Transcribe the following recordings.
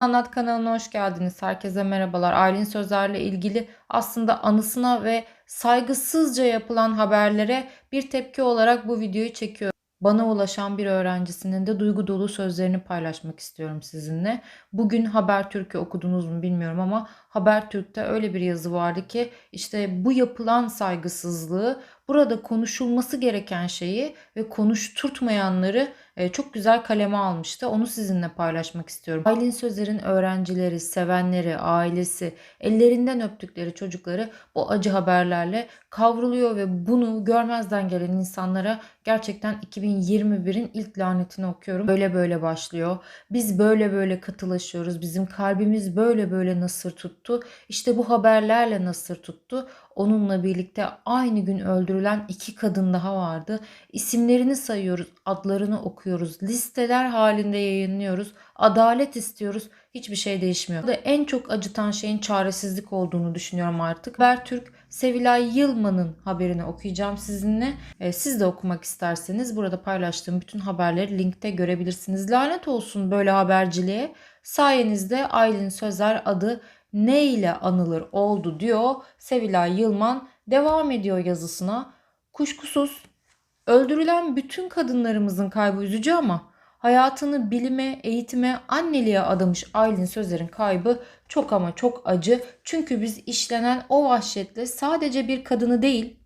Anlat kanalına hoş geldiniz. Herkese merhabalar. Aylin Sözler'le ilgili aslında anısına ve saygısızca yapılan haberlere bir tepki olarak bu videoyu çekiyorum. Bana ulaşan bir öğrencisinin de duygu dolu sözlerini paylaşmak istiyorum sizinle. Bugün Habertürk'ü okudunuz mu bilmiyorum ama Habertürk'te öyle bir yazı vardı ki işte bu yapılan saygısızlığı, burada konuşulması gereken şeyi ve konuşturtmayanları çok güzel kaleme almıştı. Onu sizinle paylaşmak istiyorum. Aylin Sözer'in öğrencileri, sevenleri, ailesi, ellerinden öptükleri çocukları bu acı haberlerle kavruluyor ve bunu görmezden gelen insanlara gerçekten 2021'in ilk lanetini okuyorum. Böyle böyle başlıyor. Biz böyle böyle katılaşıyoruz. Bizim kalbimiz böyle böyle nasır tuttu. İşte bu haberlerle nasır tuttu. Onunla birlikte aynı gün öldürülen iki kadın daha vardı. İsimlerini sayıyoruz, adlarını okuyoruz, listeler halinde yayınlıyoruz. Adalet istiyoruz. Hiçbir şey değişmiyor. Burada en çok acıtan şeyin çaresizlik olduğunu düşünüyorum artık. Bertürk Sevilay Yılmaz'ın haberini okuyacağım sizinle. Ee, siz de okumak isterseniz burada paylaştığım bütün haberleri linkte görebilirsiniz. Lanet olsun böyle haberciliğe. Sayenizde Aylin Sözer adı ne ile anılır oldu diyor Sevilay Yılman. Devam ediyor yazısına. Kuşkusuz öldürülen bütün kadınlarımızın kaybı üzücü ama hayatını bilime, eğitime, anneliğe adamış Aylin Sözer'in kaybı çok ama çok acı. Çünkü biz işlenen o vahşetle sadece bir kadını değil,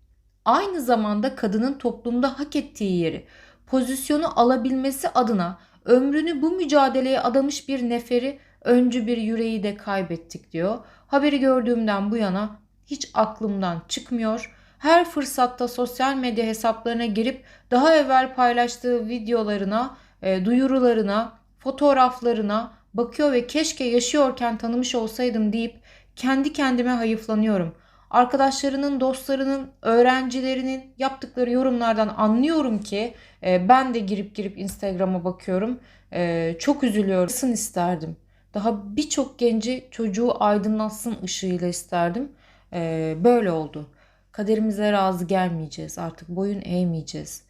aynı zamanda kadının toplumda hak ettiği yeri, pozisyonu alabilmesi adına ömrünü bu mücadeleye adamış bir neferi, öncü bir yüreği de kaybettik diyor. Haberi gördüğümden bu yana hiç aklımdan çıkmıyor. Her fırsatta sosyal medya hesaplarına girip daha evvel paylaştığı videolarına, e, duyurularına, fotoğraflarına bakıyor ve keşke yaşıyorken tanımış olsaydım deyip kendi kendime hayıflanıyorum. Arkadaşlarının, dostlarının, öğrencilerinin yaptıkları yorumlardan anlıyorum ki e, ben de girip girip Instagram'a bakıyorum. E, çok üzülüyorum. Nasıl isterdim? Daha birçok genci çocuğu aydınlatsın ışığıyla isterdim. Böyle oldu. Kaderimize razı gelmeyeceğiz. Artık boyun eğmeyeceğiz.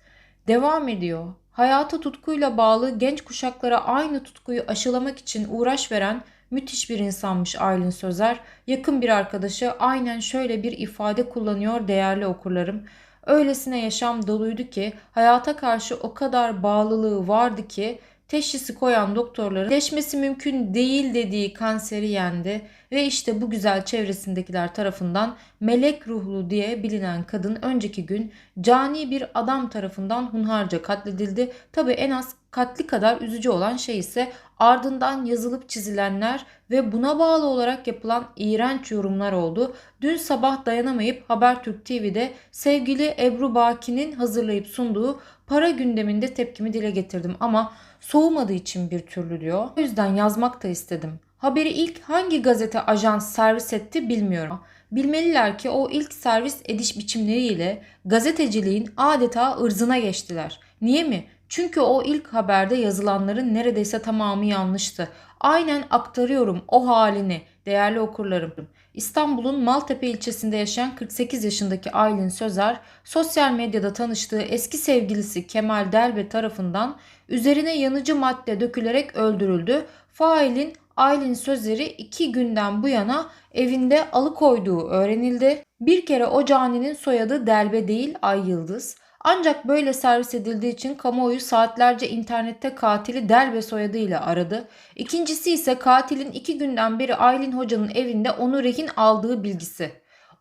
Devam ediyor. Hayata tutkuyla bağlı genç kuşaklara aynı tutkuyu aşılamak için uğraş veren müthiş bir insanmış Aylin Sözer. Yakın bir arkadaşı aynen şöyle bir ifade kullanıyor değerli okurlarım. Öylesine yaşam doluydu ki hayata karşı o kadar bağlılığı vardı ki teşhisi koyan doktorların leşmesi mümkün değil dediği kanseri yendi ve işte bu güzel çevresindekiler tarafından melek ruhlu diye bilinen kadın önceki gün cani bir adam tarafından hunharca katledildi. Tabi en az katli kadar üzücü olan şey ise ardından yazılıp çizilenler ve buna bağlı olarak yapılan iğrenç yorumlar oldu. Dün sabah dayanamayıp Habertürk TV'de sevgili Ebru Baki'nin hazırlayıp sunduğu para gündeminde tepkimi dile getirdim ama soğumadığı için bir türlü diyor. O yüzden yazmak da istedim. Haberi ilk hangi gazete ajans servis etti bilmiyorum. Bilmeliler ki o ilk servis ediş biçimleriyle gazeteciliğin adeta ırzına geçtiler. Niye mi? Çünkü o ilk haberde yazılanların neredeyse tamamı yanlıştı. Aynen aktarıyorum o halini değerli okurlarım. İstanbul'un Maltepe ilçesinde yaşayan 48 yaşındaki Aylin Sözer, sosyal medyada tanıştığı eski sevgilisi Kemal Delbe tarafından üzerine yanıcı madde dökülerek öldürüldü. Failin Aylin Sözer'i iki günden bu yana evinde alıkoyduğu öğrenildi. Bir kere o caninin soyadı Delbe değil Ay Yıldız. Ancak böyle servis edildiği için kamuoyu saatlerce internette katili Delbe soyadıyla aradı. İkincisi ise katilin iki günden beri Aylin Hoca'nın evinde onu rehin aldığı bilgisi.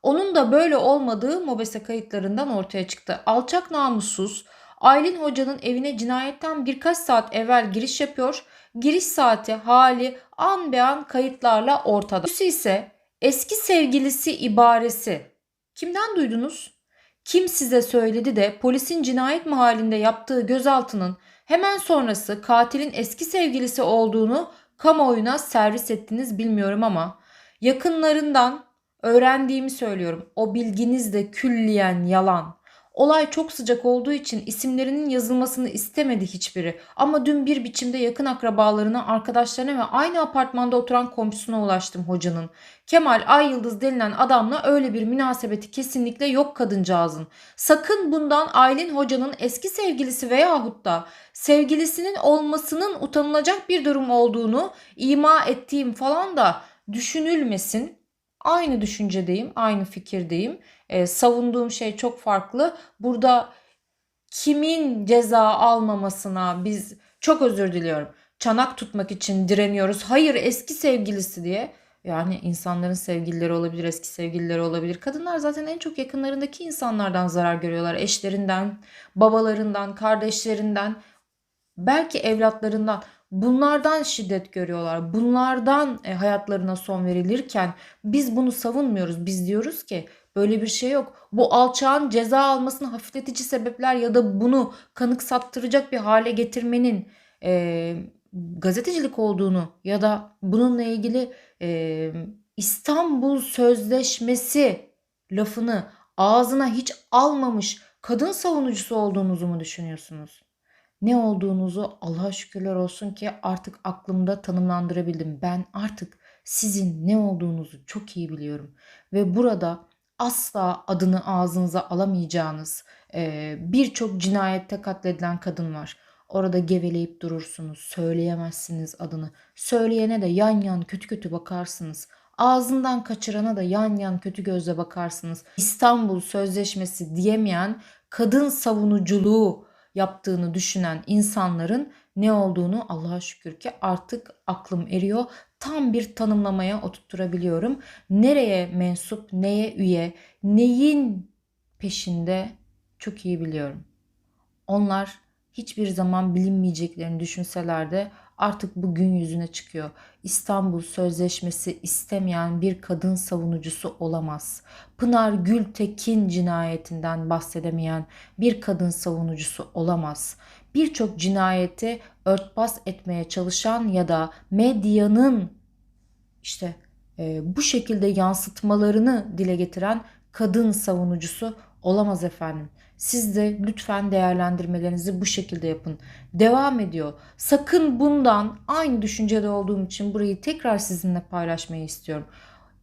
Onun da böyle olmadığı mobese kayıtlarından ortaya çıktı. Alçak namussuz Aylin Hoca'nın evine cinayetten birkaç saat evvel giriş yapıyor. Giriş saati, hali an be an kayıtlarla ortada. Üsü ise eski sevgilisi ibaresi. Kimden duydunuz? Kim size söyledi de polisin cinayet mahallinde yaptığı gözaltının hemen sonrası katilin eski sevgilisi olduğunu kamuoyuna servis ettiniz bilmiyorum ama yakınlarından öğrendiğimi söylüyorum. O bilginiz de külliyen yalan. Olay çok sıcak olduğu için isimlerinin yazılmasını istemedi hiçbiri. Ama dün bir biçimde yakın akrabalarına, arkadaşlarına ve aynı apartmanda oturan komşusuna ulaştım hocanın. Kemal Ay Yıldız denilen adamla öyle bir münasebeti kesinlikle yok kadıncağızın. Sakın bundan Aylin hocanın eski sevgilisi veyahut da sevgilisinin olmasının utanılacak bir durum olduğunu ima ettiğim falan da düşünülmesin. Aynı düşüncedeyim, aynı fikirdeyim. Ee, savunduğum şey çok farklı. Burada kimin ceza almamasına biz çok özür diliyorum. Çanak tutmak için direniyoruz. Hayır eski sevgilisi diye. Yani insanların sevgilileri olabilir, eski sevgilileri olabilir. Kadınlar zaten en çok yakınlarındaki insanlardan zarar görüyorlar. Eşlerinden, babalarından, kardeşlerinden, belki evlatlarından. Bunlardan şiddet görüyorlar. Bunlardan e, hayatlarına son verilirken biz bunu savunmuyoruz. Biz diyoruz ki böyle bir şey yok. Bu alçağın ceza almasını hafifletici sebepler ya da bunu kanıksattıracak bir hale getirmenin e, gazetecilik olduğunu ya da bununla ilgili e, İstanbul Sözleşmesi lafını ağzına hiç almamış kadın savunucusu olduğunuzu mu düşünüyorsunuz? Ne olduğunuzu Allah'a şükürler olsun ki artık aklımda tanımlandırabildim. Ben artık sizin ne olduğunuzu çok iyi biliyorum. Ve burada asla adını ağzınıza alamayacağınız birçok cinayette katledilen kadın var. Orada geveleyip durursunuz. Söyleyemezsiniz adını. Söyleyene de yan yan kötü kötü bakarsınız. Ağzından kaçırana da yan yan kötü gözle bakarsınız. İstanbul Sözleşmesi diyemeyen kadın savunuculuğu yaptığını düşünen insanların ne olduğunu Allah'a şükür ki artık aklım eriyor. Tam bir tanımlamaya oturtturabiliyorum. Nereye mensup, neye üye, neyin peşinde çok iyi biliyorum. Onlar hiçbir zaman bilinmeyeceklerini düşünseler de artık bu gün yüzüne çıkıyor. İstanbul Sözleşmesi istemeyen bir kadın savunucusu olamaz. Pınar Gültekin cinayetinden bahsedemeyen bir kadın savunucusu olamaz. Birçok cinayeti örtbas etmeye çalışan ya da medyanın işte e, bu şekilde yansıtmalarını dile getiren kadın savunucusu olamaz efendim. Siz de lütfen değerlendirmelerinizi bu şekilde yapın. Devam ediyor. Sakın bundan aynı düşüncede olduğum için burayı tekrar sizinle paylaşmayı istiyorum.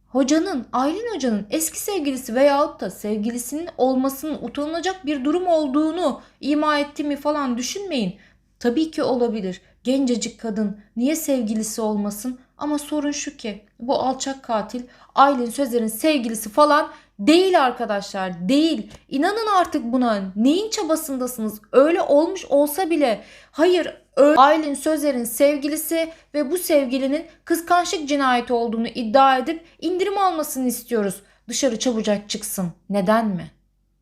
Hocanın, Aylin hocanın eski sevgilisi veyahut da sevgilisinin olmasının utanılacak bir durum olduğunu ima etti mi falan düşünmeyin. Tabii ki olabilir. Gencecik kadın niye sevgilisi olmasın? Ama sorun şu ki bu alçak katil Aylin Sözler'in sevgilisi falan Değil arkadaşlar değil. İnanın artık buna. Neyin çabasındasınız? Öyle olmuş olsa bile. Hayır Aylin Sözer'in sevgilisi ve bu sevgilinin kıskançlık cinayeti olduğunu iddia edip indirim almasını istiyoruz. Dışarı çabucak çıksın. Neden mi?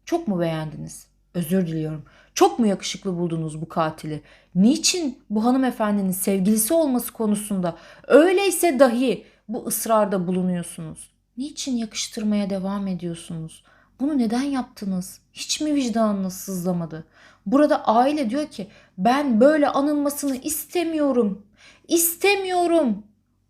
Çok mu beğendiniz? Özür diliyorum. Çok mu yakışıklı buldunuz bu katili? Niçin bu hanımefendinin sevgilisi olması konusunda öyleyse dahi bu ısrarda bulunuyorsunuz? Niçin yakıştırmaya devam ediyorsunuz? Bunu neden yaptınız? Hiç mi vicdanınız sızlamadı? Burada aile diyor ki ben böyle anılmasını istemiyorum. İstemiyorum.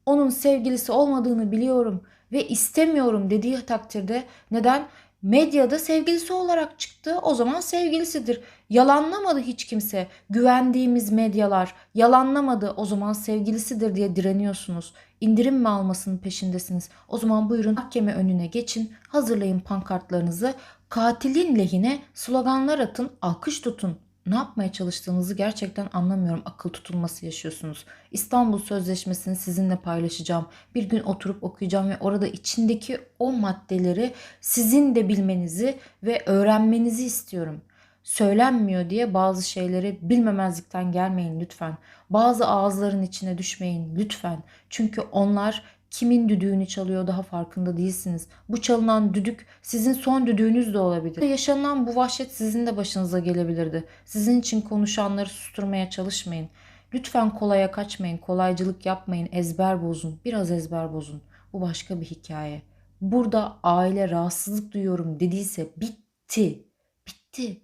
Onun sevgilisi olmadığını biliyorum ve istemiyorum dediği takdirde neden? Medyada sevgilisi olarak çıktı. O zaman sevgilisidir. Yalanlamadı hiç kimse. Güvendiğimiz medyalar yalanlamadı. O zaman sevgilisidir diye direniyorsunuz. İndirim mi almasının peşindesiniz? O zaman buyurun mahkeme önüne geçin. Hazırlayın pankartlarınızı. Katilin lehine sloganlar atın, alkış tutun ne yapmaya çalıştığınızı gerçekten anlamıyorum. Akıl tutulması yaşıyorsunuz. İstanbul Sözleşmesi'ni sizinle paylaşacağım. Bir gün oturup okuyacağım ve orada içindeki o maddeleri sizin de bilmenizi ve öğrenmenizi istiyorum. Söylenmiyor diye bazı şeyleri bilmemezlikten gelmeyin lütfen. Bazı ağızların içine düşmeyin lütfen. Çünkü onlar kimin düdüğünü çalıyor daha farkında değilsiniz. Bu çalınan düdük sizin son düdüğünüz de olabilir. Yaşanan bu vahşet sizin de başınıza gelebilirdi. Sizin için konuşanları susturmaya çalışmayın. Lütfen kolaya kaçmayın, kolaycılık yapmayın, ezber bozun. Biraz ezber bozun. Bu başka bir hikaye. Burada aile rahatsızlık duyuyorum dediyse bitti. Bitti.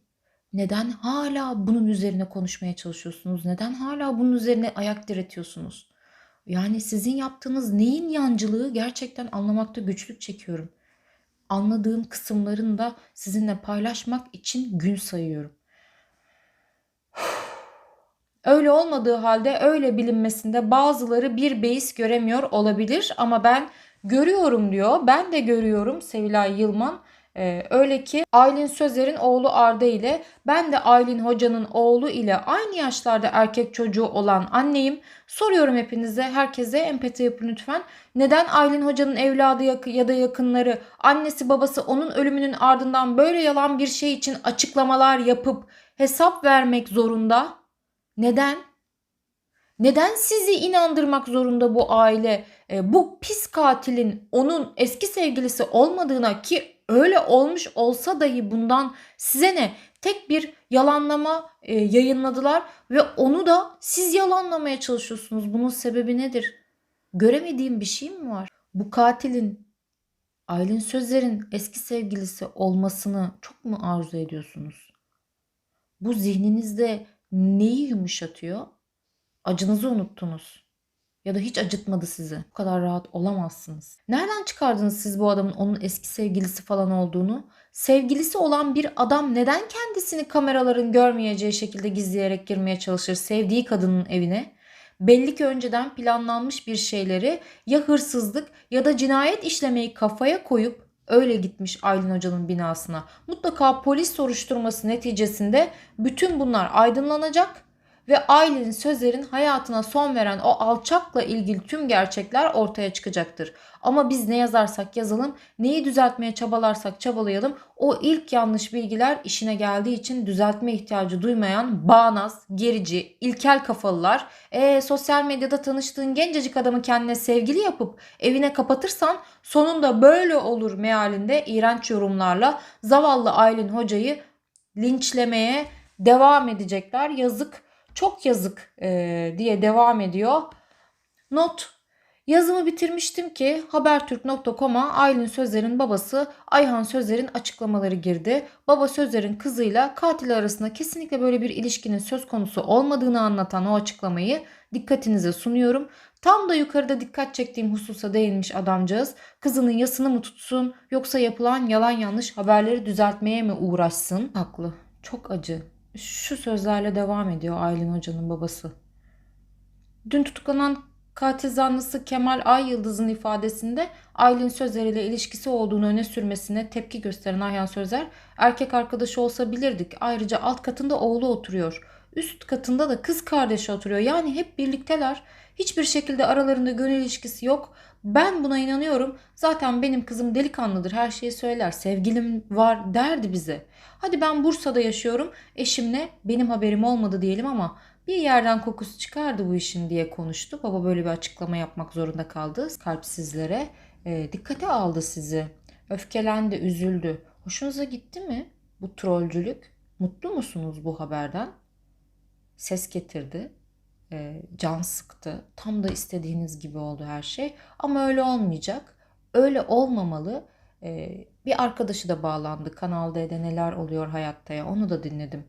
Neden hala bunun üzerine konuşmaya çalışıyorsunuz? Neden hala bunun üzerine ayak diretiyorsunuz? Yani sizin yaptığınız neyin yancılığı gerçekten anlamakta güçlük çekiyorum. anladığım kısımlarını da sizinle paylaşmak için gün sayıyorum. Öyle olmadığı halde öyle bilinmesinde bazıları bir beis göremiyor olabilir ama ben görüyorum diyor. Ben de görüyorum Sevilay Yılman. Ee, öyle ki Aylin Sözer'in oğlu Arda ile ben de Aylin Hoca'nın oğlu ile aynı yaşlarda erkek çocuğu olan anneyim. Soruyorum hepinize, herkese empati yapın lütfen. Neden Aylin Hoca'nın evladı ya da yakınları, annesi babası onun ölümünün ardından böyle yalan bir şey için açıklamalar yapıp hesap vermek zorunda? Neden? Neden sizi inandırmak zorunda bu aile? E, bu pis katilin onun eski sevgilisi olmadığına ki öyle olmuş olsa dahi bundan size ne? Tek bir yalanlama e, yayınladılar ve onu da siz yalanlamaya çalışıyorsunuz. Bunun sebebi nedir? Göremediğim bir şey mi var? Bu katilin Aylin Sözler'in eski sevgilisi olmasını çok mu arzu ediyorsunuz? Bu zihninizde neyi yumuşatıyor? Acınızı unuttunuz. Ya da hiç acıtmadı sizi. Bu kadar rahat olamazsınız. Nereden çıkardınız siz bu adamın onun eski sevgilisi falan olduğunu? Sevgilisi olan bir adam neden kendisini kameraların görmeyeceği şekilde gizleyerek girmeye çalışır sevdiği kadının evine? Belli ki önceden planlanmış bir şeyleri ya hırsızlık ya da cinayet işlemeyi kafaya koyup öyle gitmiş Aylin Hoca'nın binasına. Mutlaka polis soruşturması neticesinde bütün bunlar aydınlanacak ve Aylin Sözer'in hayatına son veren o alçakla ilgili tüm gerçekler ortaya çıkacaktır. Ama biz ne yazarsak yazalım, neyi düzeltmeye çabalarsak çabalayalım o ilk yanlış bilgiler işine geldiği için düzeltme ihtiyacı duymayan bağnaz, gerici, ilkel kafalılar e, sosyal medyada tanıştığın gencecik adamı kendine sevgili yapıp evine kapatırsan sonunda böyle olur mealinde iğrenç yorumlarla zavallı Aylin Hoca'yı linçlemeye devam edecekler. Yazık çok yazık e, diye devam ediyor. Not Yazımı bitirmiştim ki habertürk.com'a Aylin Sözler'in babası Ayhan Sözler'in açıklamaları girdi. Baba Sözler'in kızıyla katil arasında kesinlikle böyle bir ilişkinin söz konusu olmadığını anlatan o açıklamayı dikkatinize sunuyorum. Tam da yukarıda dikkat çektiğim hususa değinmiş adamcağız. Kızının yasını mı tutsun yoksa yapılan yalan yanlış haberleri düzeltmeye mi uğraşsın? Haklı. Çok acı şu sözlerle devam ediyor Aylin Hoca'nın babası. Dün tutuklanan katil zanlısı Kemal Ay Yıldız'ın ifadesinde Aylin Sözer ile ilişkisi olduğunu öne sürmesine tepki gösteren Ayhan Sözer, erkek arkadaşı olsa bilirdik. Ayrıca alt katında oğlu oturuyor. Üst katında da kız kardeşi oturuyor. Yani hep birlikteler. Hiçbir şekilde aralarında gönül ilişkisi yok. Ben buna inanıyorum. Zaten benim kızım delikanlıdır. Her şeyi söyler. Sevgilim var derdi bize. Hadi ben Bursa'da yaşıyorum. Eşimle benim haberim olmadı diyelim ama bir yerden kokusu çıkardı bu işin diye konuştu. Baba böyle bir açıklama yapmak zorunda kaldı. Kalpsizlere e, dikkate aldı sizi. Öfkelendi, üzüldü. Hoşunuza gitti mi bu trollcülük? Mutlu musunuz bu haberden? Ses getirdi e, can sıktı. Tam da istediğiniz gibi oldu her şey. Ama öyle olmayacak. Öyle olmamalı. E, bir arkadaşı da bağlandı. Kanal D'de neler oluyor hayatta ya onu da dinledim.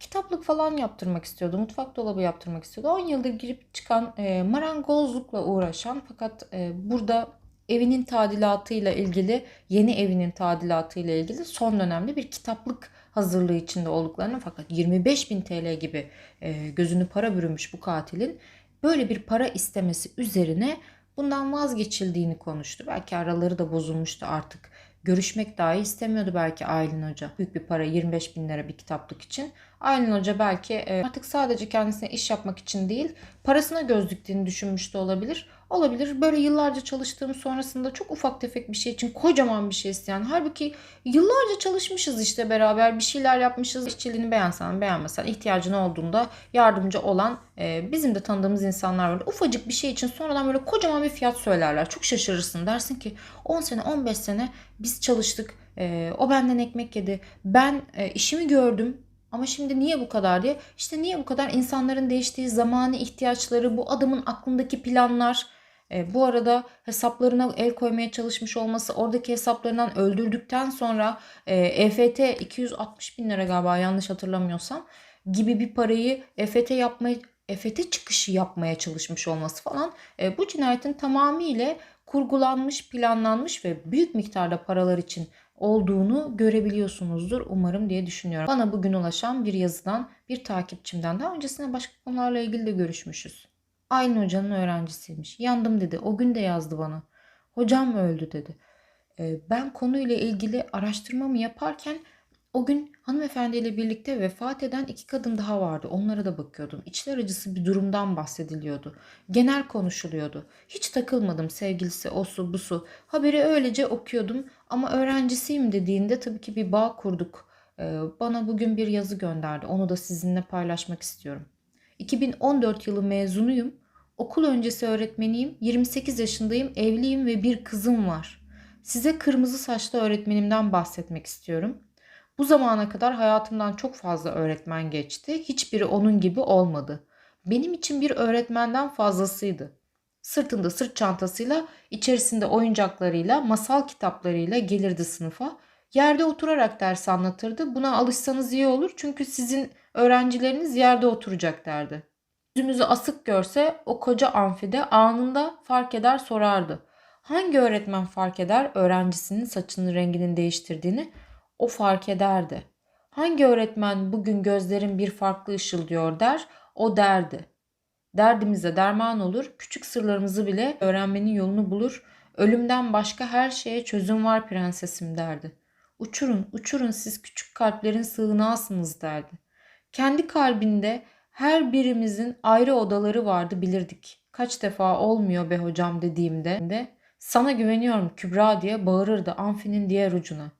Kitaplık falan yaptırmak istiyordu. Mutfak dolabı yaptırmak istiyordu. 10 yıldır girip çıkan e, marangozlukla uğraşan fakat e, burada evinin tadilatıyla ilgili, yeni evinin tadilatıyla ilgili son dönemde bir kitaplık hazırlığı içinde olduklarını fakat 25 bin TL gibi e, gözünü para bürümüş bu katilin böyle bir para istemesi üzerine bundan vazgeçildiğini konuştu. Belki araları da bozulmuştu artık. Görüşmek dahi istemiyordu belki Aylin Hoca. Büyük bir para 25 bin lira bir kitaplık için. Aylin Hoca belki e, artık sadece kendisine iş yapmak için değil parasına göz diktiğini düşünmüş de olabilir. Olabilir. Böyle yıllarca çalıştığım sonrasında çok ufak tefek bir şey için kocaman bir şey isteyen. Halbuki yıllarca çalışmışız işte beraber bir şeyler yapmışız. İşçiliğini beğensen beğenmesen ihtiyacın olduğunda yardımcı olan e, bizim de tanıdığımız insanlar var. Ufacık bir şey için sonradan böyle kocaman bir fiyat söylerler. Çok şaşırırsın. Dersin ki 10 sene 15 sene biz çalıştık. E, o benden ekmek yedi. Ben işimi gördüm. Ama şimdi niye bu kadar diye. İşte niye bu kadar insanların değiştiği zamanı ihtiyaçları, bu adamın aklındaki planlar, e, bu arada hesaplarına el koymaya çalışmış olması oradaki hesaplarından öldürdükten sonra e, EFT 260 bin lira galiba yanlış hatırlamıyorsam gibi bir parayı EFT yapmaya EFT çıkışı yapmaya çalışmış olması falan e, bu cinayetin tamamıyla kurgulanmış, planlanmış ve büyük miktarda paralar için olduğunu görebiliyorsunuzdur umarım diye düşünüyorum. Bana bugün ulaşan bir yazıdan bir takipçimden daha öncesinde başka konularla ilgili de görüşmüşüz. Aynı hocanın öğrencisiymiş. Yandım dedi. O gün de yazdı bana. Hocam öldü dedi. Ee, Ben konuyla ilgili araştırmamı yaparken o gün hanımefendiyle birlikte vefat eden iki kadın daha vardı. Onlara da bakıyordum. İçler acısı bir durumdan bahsediliyordu. Genel konuşuluyordu. Hiç takılmadım sevgilisi, osu, busu. Haberi öylece okuyordum ama öğrencisiyim dediğinde tabii ki bir bağ kurduk. Ee, Bana bugün bir yazı gönderdi. Onu da sizinle paylaşmak istiyorum. 2014 yılı mezunuyum. Okul öncesi öğretmeniyim. 28 yaşındayım, evliyim ve bir kızım var. Size kırmızı saçlı öğretmenimden bahsetmek istiyorum. Bu zamana kadar hayatımdan çok fazla öğretmen geçti. Hiçbiri onun gibi olmadı. Benim için bir öğretmenden fazlasıydı. Sırtında sırt çantasıyla, içerisinde oyuncaklarıyla, masal kitaplarıyla gelirdi sınıfa. Yerde oturarak ders anlatırdı. Buna alışsanız iyi olur çünkü sizin öğrencileriniz yerde oturacak derdi. Yüzümüzü asık görse o koca amfide anında fark eder sorardı. Hangi öğretmen fark eder öğrencisinin saçının renginin değiştirdiğini? O fark ederdi. Hangi öğretmen bugün gözlerin bir farklı ışıldıyor der? O derdi. Derdimize derman olur, küçük sırlarımızı bile öğrenmenin yolunu bulur. Ölümden başka her şeye çözüm var prensesim derdi. Uçurun, uçurun siz küçük kalplerin sığınağısınız derdi. Kendi kalbinde her birimizin ayrı odaları vardı bilirdik. Kaç defa olmuyor be hocam dediğimde de sana güveniyorum Kübra diye bağırırdı amfinin diğer ucuna.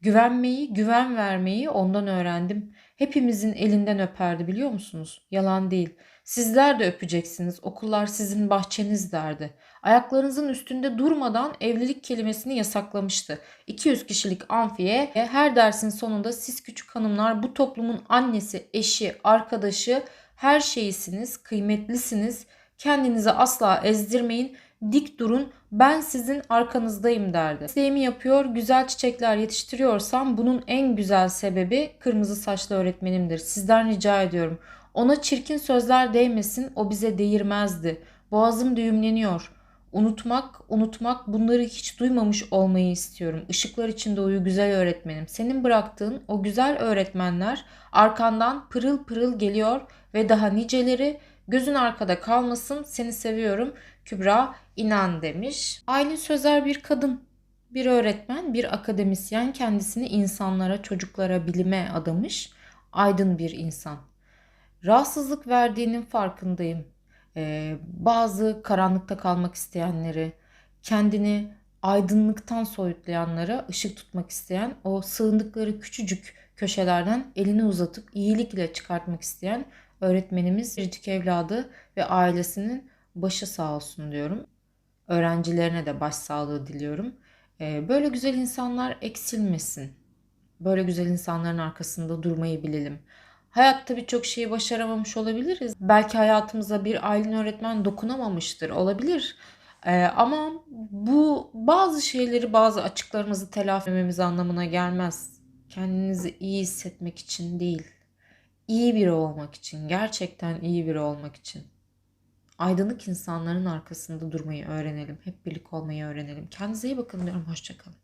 Güvenmeyi, güven vermeyi ondan öğrendim. Hepimizin elinden öperdi biliyor musunuz? Yalan değil. Sizler de öpeceksiniz. Okullar sizin bahçeniz derdi. Ayaklarınızın üstünde durmadan evlilik kelimesini yasaklamıştı. 200 kişilik amfiye her dersin sonunda siz küçük hanımlar bu toplumun annesi, eşi, arkadaşı her şeyisiniz, kıymetlisiniz. Kendinizi asla ezdirmeyin. Dik durun. Ben sizin arkanızdayım derdi. Mesleğimi yapıyor, güzel çiçekler yetiştiriyorsam bunun en güzel sebebi kırmızı saçlı öğretmenimdir. Sizden rica ediyorum. Ona çirkin sözler değmesin, o bize değirmezdi. Boğazım düğümleniyor. Unutmak, unutmak bunları hiç duymamış olmayı istiyorum. Işıklar içinde uyu güzel öğretmenim. Senin bıraktığın o güzel öğretmenler arkandan pırıl pırıl geliyor ve daha niceleri gözün arkada kalmasın. Seni seviyorum. Kübra inan demiş. Aylin Sözer bir kadın. Bir öğretmen, bir akademisyen kendisini insanlara, çocuklara, bilime adamış. Aydın bir insan. Rahatsızlık verdiğinin farkındayım. Ee, bazı karanlıkta kalmak isteyenleri, kendini aydınlıktan soyutlayanlara ışık tutmak isteyen, o sığındıkları küçücük köşelerden elini uzatıp iyilikle çıkartmak isteyen öğretmenimiz biricik evladı ve ailesinin başı sağ olsun diyorum. Öğrencilerine de başsağlığı diliyorum. Ee, böyle güzel insanlar eksilmesin. Böyle güzel insanların arkasında durmayı bilelim. Hayatta birçok şeyi başaramamış olabiliriz. Belki hayatımıza bir Aylin öğretmen dokunamamıştır. Olabilir. Ee, ama bu bazı şeyleri, bazı açıklarımızı telafi etmemiz anlamına gelmez. Kendinizi iyi hissetmek için değil. İyi biri olmak için, gerçekten iyi biri olmak için. Aydınlık insanların arkasında durmayı öğrenelim. Hep birlik olmayı öğrenelim. Kendinize iyi bakın diyorum. Hoşçakalın.